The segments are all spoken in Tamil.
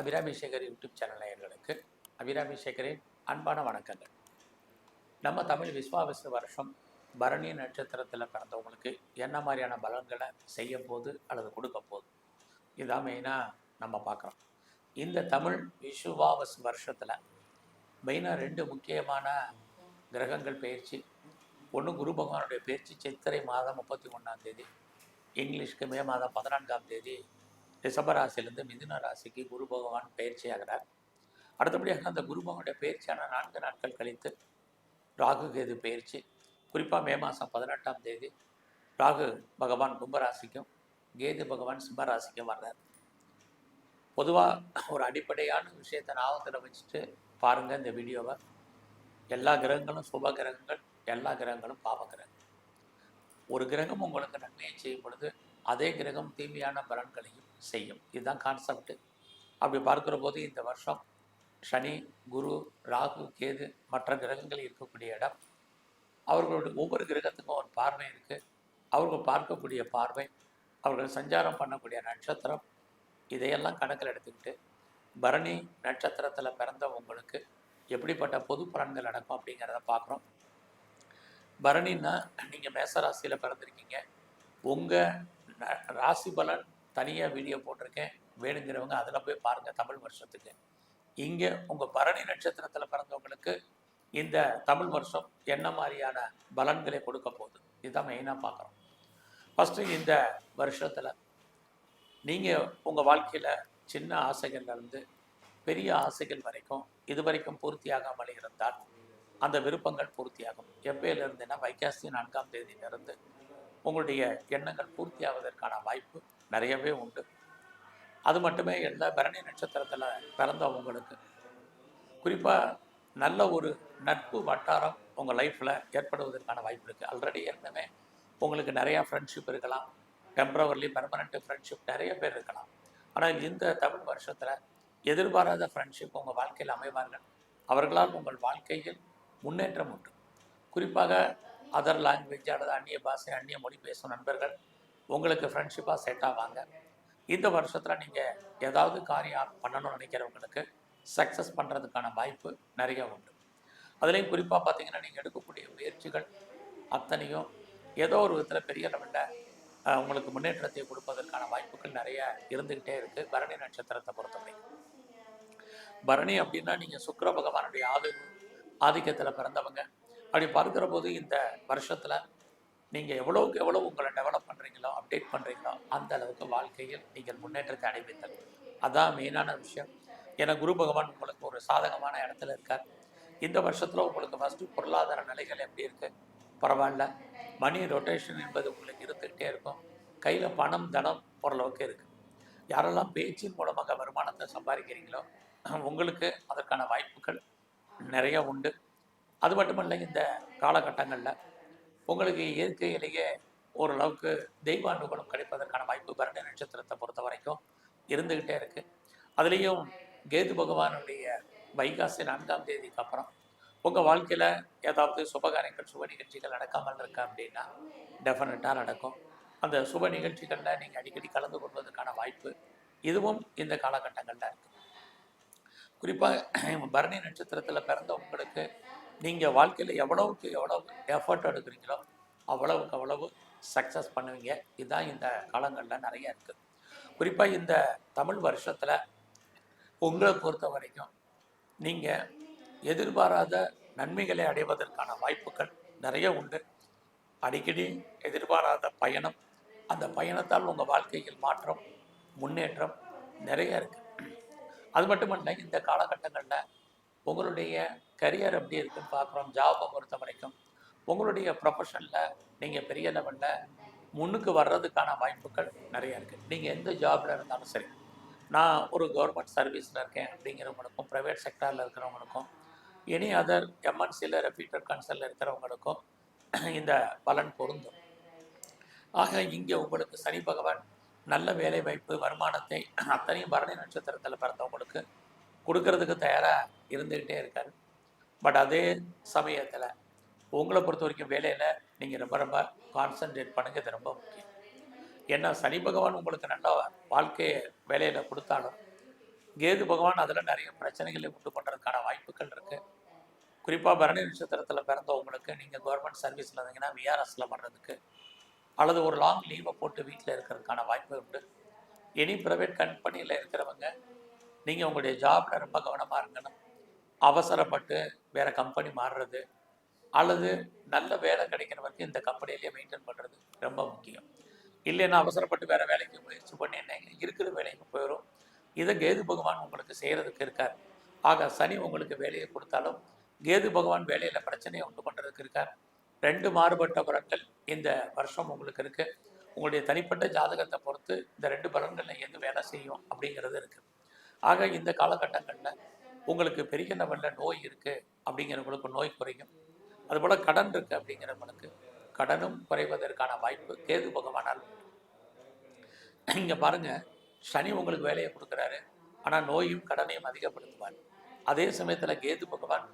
அபிராமி சேகர் யூடியூப் சேனல் நேயர்களுக்கு அபிராமி சேகரின் அன்பான வணக்கங்கள். நம்ம தமிழ் விஸ்வாவிச வருஷம் பரணி நட்சத்திரத்தில் பிறந்தவங்களுக்கு என்ன மாதிரியான பலன்களை செய்ய போது அல்லது கொடுக்க போகுது இதான் மெயினாக நம்ம பார்க்குறோம். இந்த தமிழ் விஸ்வாவசு வருஷத்தில் மெயினாக ரெண்டு முக்கியமான கிரகங்கள் பயிற்சி. ஒன்று குரு பகவானுடைய பயிற்சி சித்திரை மாதம் முப்பத்தி ஒன்றாம் தேதி இங்கிலீஷ்க்கு மே மாதம் பதினான்காம் தேதி ரிஷப ராசியிலேருந்து மிதுன ராசிக்கு குரு பகவான் பயிற்சி ஆகிறார் அடுத்தபடியாக அந்த குரு பகவானுடைய பயிற்சியான நான்கு நாட்கள் கழித்து ராகு கேது பயிற்சி குறிப்பாக மே மாதம் பதினெட்டாம் தேதி ராகு பகவான் கும்பராசிக்கும் கேது பகவான் சிம்மராசிக்கும் வர்றார். பொதுவாக ஒரு அடிப்படையான விஷயத்தை ஞாபகத்தில் வச்சுட்டு பாருங்கள் இந்த வீடியோவை. எல்லா கிரகங்களும் சுப கிரகங்கள் எல்லா கிரகங்களும் பாவ கிரகங்கள். ஒரு கிரகம் உங்களுக்கு நன்மையை செய்யும் பொழுது அதே கிரகம் தீமையான பலன்களையும் செய்யும். இதுதான் கான்செப்ட் அப்படி பார்க்குற போது இந்த வருஷம் சனி குரு ராகு கேது மற்ற கிரகங்கள் இருக்கக்கூடிய இடம். அவர்களுடைய ஒவ்வொரு கிரகத்துக்கும் ஒரு பார்வை இருக்குது அவர்கள் பார்க்கக்கூடிய பார்வை அவர்கள் சஞ்சாரம் பண்ணக்கூடிய நட்சத்திரம் இதையெல்லாம் கணக்கில் எடுத்துக்கிட்டு பரணி நட்சத்திரத்தில் பிறந்த உங்களுக்கு எப்படிப்பட்ட பொது பலன்கள் நடக்கும் அப்படிங்கிறத பார்க்குறோம். பரணின்னா நீங்கள் மேசராசியில் பிறந்திருக்கீங்க. உங்கள் ராசி பலன் தனியாக வீடியோ போட்டிருக்கேன். வேணுங்கிறவங்க அதில் போய் பாருங்கள் தமிழ் வருஷத்துக்கு. இங்கே உங்கள் பரணி நட்சத்திரத்தில் பிறந்தவங்களுக்கு இந்த தமிழ் வருஷம் என்ன மாதிரியான பலன்களை கொடுக்க போகுது? இதுதான் மெயினாக பார்க்குறோம். ஃபஸ்ட்டு இந்த வருஷத்தில் நீங்கள் உங்கள் வாழ்க்கையில் சின்ன ஆசைகள்லேருந்து பெரிய ஆசைகள் வரைக்கும் இது வரைக்கும் பூர்த்தியாகாமல் இருந்தால் அந்த விருப்பங்கள் பூர்த்தியாகும். எப்பயிலிருந்துன்னா வைகாசி நான்காம் தேதியிலிருந்து உங்களுடைய எண்ணங்கள் பூர்த்தி ஆவதற்கான வாய்ப்பு நிறையவே உண்டு. அது மட்டுமே இல்லை பரணி நட்சத்திரத்தில் பிறந்தவங்களுக்கு குறிப்பாக நல்ல ஒரு நட்பு வட்டாரம் உங்கள் லைஃப்பில் ஏற்படுவதற்கான வாய்ப்பு இருக்குது ஆல்ரெடி ஏற்கனவே உங்களுக்கு நிறையா ஃப்ரெண்ட்ஷிப் இருக்கலாம். டெம்பரவர்லி பெர்மனண்ட் ஃப்ரெண்ட்ஷிப் நிறைய பேர் இருக்கலாம். ஆனால் இந்த தமிழ் வருஷத்தில் எதிர்பாராத ஃப்ரெண்ட்ஷிப் உங்கள் வாழ்க்கையில் அமைவார்கள். அவர்களால் உங்கள் வாழ்க்கையில் முன்னேற்றம் உண்டு. குறிப்பாக அதர் லாங்குவேஜ் அல்லது அந்நிய பாஷை அந்நிய மொழி பேசும் நண்பர்கள் உங்களுக்கு ஃப்ரெண்ட்ஷிப்பாக செட் ஆவாங்க. இந்த வருஷத்தில் நீங்கள் ஏதாவது காரியம் பண்ணணும்னு நினைக்கிறவங்களுக்கு சக்ஸஸ் பண்ணுறதுக்கான வாய்ப்பு நிறைய உண்டு. அதுலேயும் குறிப்பாக பார்த்தீங்கன்னா நீங்கள் எடுக்கக்கூடிய முயற்சிகள் அத்தனையும் ஏதோ ஒரு விதத்தில் பெரிய லெவலில் உங்களுக்கு முன்னேற்றத்தை கொடுப்பதற்கான வாய்ப்புகள் நிறைய இருந்துக்கிட்டே இருக்குது பரணி நட்சத்திரத்தை பொறுத்தவரை. பரணி அப்படின்னா நீங்கள் சுக்கர பகவானுடைய ஆதி ஆதிக்கத்தில் பிறந்தவங்க. அப்படி பார்க்குற போது இந்த வருஷத்தில் நீங்கள் எவ்வளோக்கு எவ்வளோ உங்களை டெவலப் பண்ணுறீங்களோ அப்டேட் பண்ணுறீங்களோ அந்த அளவுக்கு வாழ்க்கையில் நீங்கள் முன்னேற்றத்தை அடைவீர்கள். அதான் மெயினான விஷயம். ஏன்னா குரு பகவான் உங்களுக்கு ஒரு சாதகமான இடத்துல இருக்கார். இந்த வருஷத்தில் உங்களுக்கு ஃபஸ்ட்டு பொருளாதார நிலைகள் எப்படி இருக்குது பரவாயில்ல. மணி ரொட்டேஷன் என்பது உங்களுக்கு இருந்துக்கிட்டே இருக்கும். கையில் பணம் தனம் ஓரளவுக்கு இருக்குது யாரெல்லாம் பேச்சின் மூலமாக வருமானத்தை சம்பாதிக்கிறீங்களோ உங்களுக்கு அதற்கான வாய்ப்புகள் நிறைய உண்டு. அது மட்டுமல்ல இந்த காலகட்டங்களில் உங்களுக்கு இயற்கையிலேயே ஓரளவுக்கு தெய்வ அனுகூலம் கிடைப்பதற்கான வாய்ப்பு பரணி நட்சத்திரத்தை பொறுத்த வரைக்கும் இருந்துக்கிட்டே இருக்குது அதுலேயும் கேது பகவானுடைய வைகாசி நான்காம் தேதிக்கு அப்புறம் உங்கள் வாழ்க்கையில் ஏதாவது சுபகாரியங்கள் சுப நிகழ்ச்சிகள் நடக்காமல் இருக்கு அப்படின்னா டெஃபினட்டாக நடக்கும். அந்த சுப நிகழ்ச்சிகளில் நீங்கள் அடிக்கடி கலந்து கொள்வதற்கான வாய்ப்பு இதுவும் இந்த காலகட்டங்களில் இருக்குது குறிப்பாக பரணி நட்சத்திரத்தில் பிறந்த உங்களுக்கு நீங்கள் வாழ்க்கையில் எவ்வளவுக்கு எவ்வளோ எஃபர்ட் எடுக்கிறீங்களோ அவ்வளவுக்கு அவ்வளவு சக்ஸஸ் பண்ணுவீங்க. இதுதான் இந்த காலங்களில் நிறைய இருக்குது குறிப்பாக இந்த தமிழ் வருஷத்தில் உங்களை பொறுத்த வரைக்கும் நீங்கள் எதிர்பாராத நன்மைகளை அடைவதற்கான வாய்ப்புகள் நிறைய உண்டு. அடிக்கடி எதிர்பாராத பயணம் அந்த பயணத்தால் உங்கள் வாழ்க்கையில் மாற்றம் முன்னேற்றம் நிறைய இருக்குது அது மட்டுமல்ல இந்த காலகட்டங்களில் உங்களுடைய கரியர் எப்படி இருக்குன்னு பார்க்குறோம். ஜாபை பொறுத்த வரைக்கும் உங்களுடைய ப்ரொஃபஷனில் நீங்கள் பெரிய லெவலில் முன்னுக்கு வர்றதுக்கான வாய்ப்புகள் நிறைய இருக்குது நீங்கள் எந்த ஜாபில் இருந்தாலும் சரி நான் ஒரு கவர்மெண்ட் சர்வீஸில் இருக்கேன் அப்படிங்கிறவங்களுக்கும் ப்ரைவேட் செக்டாரில் இருக்கிறவங்களுக்கும் எனி அதர் எம்என்சியில் ரெப்யூட்டட் கன்சலில் இருக்கிறவங்களுக்கும் இந்த பலன் பொருந்தும். ஆக இங்கே உங்களுக்கு சனி பகவான் நல்ல வேலை வாய்ப்பு வருமானத்தை அத்தனையும் பரணி நட்சத்திரத்தில் பிறந்தவங்களுக்கு கொடுக்கறதுக்கு தயாராக இருந்துக்கிட்டே இருக்காரு. பட் அதே சமயத்தில் உங்களை பொறுத்த வரைக்கும் வேலையில் நீங்கள் ரொம்ப ரொம்ப கான்சன்ட்ரேட் பண்ணுங்க இது ரொம்ப முக்கியம். ஏன்னா சனி பகவான் உங்களுக்கு நல்ல வாழ்க்கையை வேலையில் கொடுத்தாலும் கேது பகவான் அதில் நிறைய பிரச்சனைகளை உண்டு பண்ணுறதுக்கான வாய்ப்புகள் இருக்குது குறிப்பாக பரணி நட்சத்திரத்தில் பிறந்தவங்களுக்கு நீங்கள் கவர்மெண்ட் சர்வீஸில் இருந்தீங்கன்னா விஆர்எஸில் பண்ணுறதுக்கு அல்லது ஒரு லாங் லீவை போட்டு வீட்டில் இருக்கிறதுக்கான வாய்ப்பு உண்டு. எனி ப்ரைவேட் கம்பெனியில் இருக்கிறவங்க நீங்கள் உங்களுடைய ஜாபில் ரொம்ப கவனமாக இருக்கணும். அவசரப்பட்டு வேறு கம்பெனி மாறுறது அல்லது நல்ல வேலை கிடைக்கிற வரைக்கும் இந்த கம்பெனிலேயே மெயின்டைன் பண்ணுறது ரொம்ப முக்கியம். இல்லைன்னா அவசரப்பட்டு வேறு வேலைக்கு முயற்சி பண்ணி என்ன இருக்கிற வேலைக்கு போயிடும் இதை கேது பகவான் உங்களுக்கு செய்கிறதுக்கு இருக்கார். ஆக சனி உங்களுக்கு வேலையை கொடுத்தாலும் கேது பகவான் வேலையில் பிரச்சனையை உண்டு பண்ணுறதுக்கு இருக்கார். ரெண்டு மாறுபட்ட பலன்கள் இந்த வருஷம் உங்களுக்கு இருக்குது உங்களுடைய தனிப்பட்ட ஜாதகத்தை பொறுத்து இந்த ரெண்டு பலன்களில் எது வேலை செய்யும் அப்படிங்கிறது இருக்குது ஆக இந்த காலகட்டங்களில் உங்களுக்கு பெரிய லெவலில் நோய் இருக்குது அப்படிங்கிறவங்களுக்கு நோய் குறையும். அதுபோல் கடன் இருக்குது அப்படிங்கிறவங்களுக்கு கடனும் குறைவதற்கான வாய்ப்பு கேது பகவானால் இங்கே பாருங்கள் சனி உங்களுக்கு வேலையை கொடுக்குறாரு. ஆனால் நோயும் கடனையும் அதிகப்படுத்துவார். அதே சமயத்தில் கேது பகவான்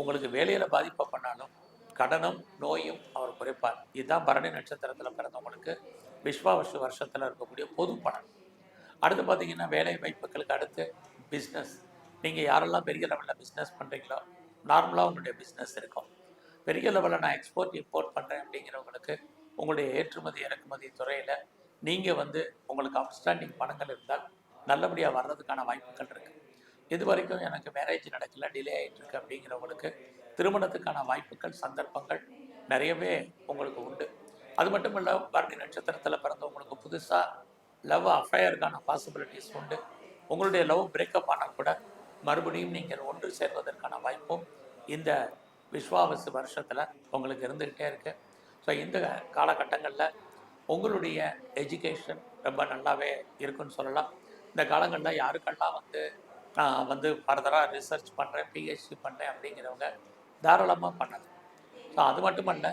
உங்களுக்கு வேலையில் பாதிப்பை பண்ணாலும் கடனும் நோயும் அவர் குறைப்பார். இதுதான் பரணி நட்சத்திரத்தில் பிறந்தவங்களுக்கு விஸ்வாவசு வருஷத்தில் இருக்கக்கூடிய பொது பலன். அடுத்து பார்த்தீங்கன்னா வேலை வாய்ப்புகளுக்கு அடுத்து பிஸ்னஸ் நீங்கள் யாரெல்லாம் பெரிய லெவலில் பிஸ்னஸ் பண்ணுறீங்களோ நார்மலாக உங்களுடைய பிஸ்னஸ் இருக்கும். பெரிய லெவலில் நான் எக்ஸ்போர்ட் இம்போர்ட் பண்ணுறேன் அப்படிங்கிறவங்களுக்கு உங்களுடைய ஏற்றுமதி இறக்குமதி துறையில் நீங்கள் வந்து உங்களுக்கு அப்ஸ்டாண்டிங் பணங்கள் இருந்தால் நல்லபடியாக வர்றதுக்கான வாய்ப்புகள் இருக்குது இது வரைக்கும் எனக்கு மேரேஜ் நடக்கல டிலே ஆகிட்டுருக்கு அப்படிங்கிறவங்களுக்கு திருமணத்துக்கான வாய்ப்புகள் சந்தர்ப்பங்கள் நிறையவே உங்களுக்கு உண்டு. அது மட்டும் இல்லை பரணி நட்சத்திரத்தில் பிறந்தவங்களுக்கு புதுசாக லவ் அஃபயருக்கான பாசிபிலிட்டிஸ் உண்டு. உங்களுடைய லவ் பிரேக்கப் ஆனால் கூட மறுபடியும் நீங்கள் ஒன்று சேர்வதற்கான வாய்ப்பும் இந்த விஸ்வாவசு வருஷத்தில் உங்களுக்கு இருந்துக்கிட்டே இருக்குது ஸோ இந்த காலகட்டங்களில் உங்களுடைய எஜுகேஷன் ரொம்ப நல்லாவே இருக்குன்னு சொல்லலாம். இந்த காலங்களில் யாருக்கெல்லாம் வந்து நான் வந்து ஃபர்தராக ரிசர்ச் பண்ணுறேன் பிஹெச்டி பண்ணுறேன் அப்படிங்கிறவங்க தாராளமாக பண்ணலாம். ஸோ அது மட்டுமல்ல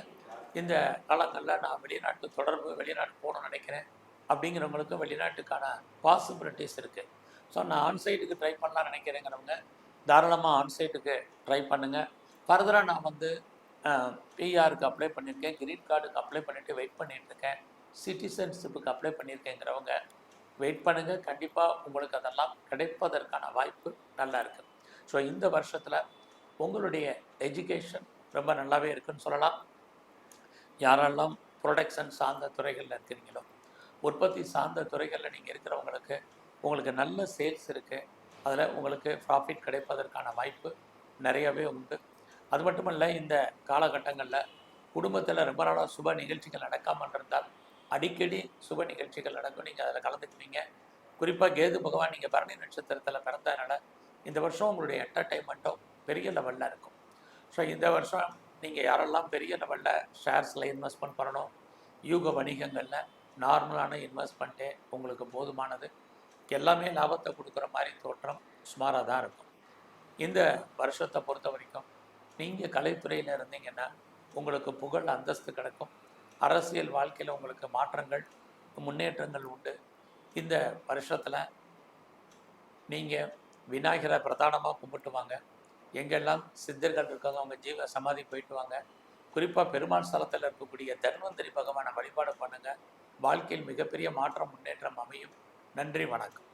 இந்த காலங்களில் நான் வெளிநாட்டு தொடர்பு வெளிநாட்டு போகணும்னு நினைக்கிறேன். அப்படிங்கிறவங்களுக்கும் வெளிநாட்டுக்கான பாசிபிலிட்டிஸ் இருக்குது ஸோ நான் ஆன்சைட்டுக்கு ட்ரை பண்ணலாம் நினைக்கிறேங்கிறவங்க தாராளமாக ஆன்சைட்டுக்கு ட்ரை பண்ணுங்கள் ஃபர்தராக நான் வந்து பிஆருக்கு அப்ளை பண்ணியிருக்கேன் கிரீன் கார்டுக்கு அப்ளை பண்ணிவிட்டு வெயிட் பண்ணிட்டுருக்கேன் சிட்டிசன்ஷிப்புக்கு அப்ளை பண்ணியிருக்கேங்கிறவங்க வெயிட் பண்ணுங்கள் கண்டிப்பாக உங்களுக்கு அதெல்லாம் கிடைப்பதற்கான வாய்ப்பு நல்லா இருக்குது ஸோ இந்த வருஷத்தில் உங்களுடைய எஜுகேஷன் ரொம்ப நல்லாவே இருக்குன்னு சொல்லலாம். யாரெல்லாம் ப்ரொடக்ஷன் சார்ந்த துறைகளில் இருக்கிறீங்களோ உற்பத்தி சார்ந்த துறைகளில் நீங்கள் இருக்கிறவங்களுக்கு உங்களுக்கு நல்ல சேல்ஸ் இருக்குது அதில் உங்களுக்கு ப்ராஃபிட் கிடைப்பதற்கான வாய்ப்பு நிறையவே உண்டு. அது மட்டுமல்ல இந்த காலகட்டங்களில் குடும்பத்தில் ரொம்ப நாளாக சுப நிகழ்ச்சிகள் நடக்காமல் இருந்தால் அடிக்கடி சுப நிகழ்ச்சிகள் நடக்கும். நீங்கள் அதில் கலந்துக்குவீங்க. குறிப்பாக கேது பகவான் நீங்கள் பரணி நட்சத்திரத்தில் பிறந்ததுனால இந்த வருஷம் உங்களுடைய என்டர்டைன்மெண்ட்டும் பெரிய லெவலில் இருக்கும். ஸோ இந்த வருஷம் நீங்கள் யாரெல்லாம் பெரிய லெவலில் ஷேர்ஸில் இன்வெஸ்ட்மெண்ட் பண்ணணும் யூக வணிகங்களில் நார்மலான இன்வெஸ்ட்மெண்ட்டே உங்களுக்கு போதுமானது. எல்லாமே லாபத்தை கொடுக்குற மாதிரி தோற்றம் சுமாராக தான் இருக்கும். இந்த வருஷத்தை பொறுத்த வரைக்கும் நீங்கள் கலைத்துறையில் இருந்தீங்கன்னா உங்களுக்கு புகழ் அந்தஸ்து கிடைக்கும். அரசியல் வாழ்க்கையில் உங்களுக்கு மாற்றங்கள் முன்னேற்றங்கள் உண்டு. இந்த வருஷத்தில் நீங்கள் விநாயகரை பிரதானமாக கும்பிட்டு வாங்க. எங்கெல்லாம் சித்தர்கள் இருக்காங்க அவங்க ஜீவ சமாதி போயிட்டு வாங்க. குறிப்பாக பெருமாள் ஸ்தலத்தில் இருக்கக்கூடிய தன்வந்திரி பகவானை வழிபாடு பண்ணுங்கள் வாழ்க்கையில் மிகப்பெரிய மாற்றம் முன்னேற்றம் அமையும். நன்றி வணக்கம்.